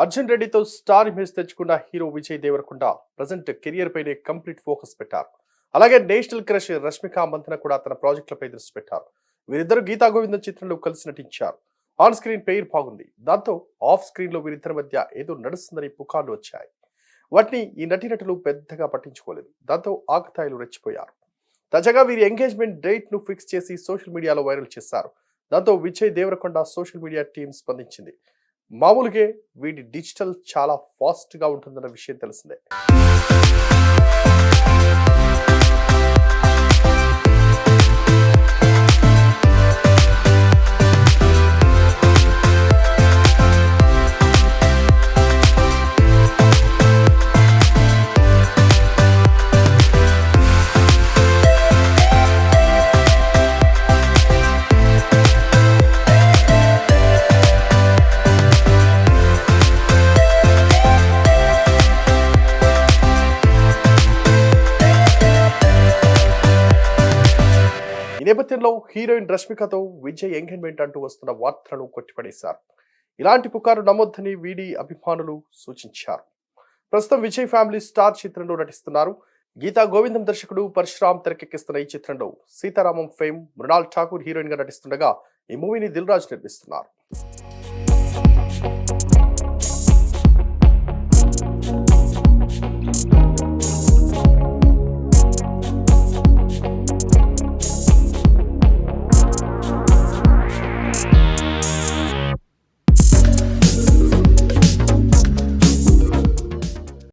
అర్జున్ రెడ్డితో star image తెచ్చుకున్న hero Vijay Deverakonda present career పైనే కంప్లీట్ ఫోకస్ పెట్టారు. అలాగే నేషనల్ క్రష్ రష్మిక మంతన కూడా తన ప్రాజెక్టులపై దృష్టి పెట్టారు. వీరిద్దరు గీతా గోవిందం చిత్రంలో కలిసి నటించారు. ఆన్ స్క్రీన్ పేరు బాగుంది. దాంతో ఆఫ్ స్క్రీన్లో వీరిద్దరి మధ్య ఏదో నడుస్తుందని పుకార్లు వచ్చాయి. వాటిని ఈ నటీనటులు పెద్దగా పట్టించుకోలేదు. దాంతో ఆకతాయిలు రెచ్చిపోయారు. తాజాగా వీరి ఎంగేజ్మెంట్ డేట్ను ఫిక్స్ చేసి సోషల్ మీడియాలో వైరల్ చేశారు. దాంతో Vijay Deverakonda social media team స్పందించింది. మామూలుగా వీటి డిజిటల్ చాలా ఫాస్ట్గా ఉంటుందన్న విషయం తెలిసిందే. ఈ నేపథ్యంలో హీరోయిన్ రష్మికతో విజయ్ ఎంగేజ్మెంట్ అంటూ వస్తున్న వార్తలను కొట్టిపడేశారు. ఇలాంటి పుకారు నమ్మొద్దని వీడి అభిమానులు సూచించారు. ప్రస్తుతం విజయ్ ఫ్యామిలీ స్టార్ చిత్రంలో నటిస్తున్నారు. గీతా గోవిందం దర్శకుడు పరశురామ్ తెరకెక్కిస్తున్న ఈ చిత్రంలో సీతారామం ఫేమ్ మృణాల్ ఠాకూర్ హీరోయిన్గా నటిస్తుండగా ఈ మూవీని దిల్ రాజు నిర్మిస్తున్నారు.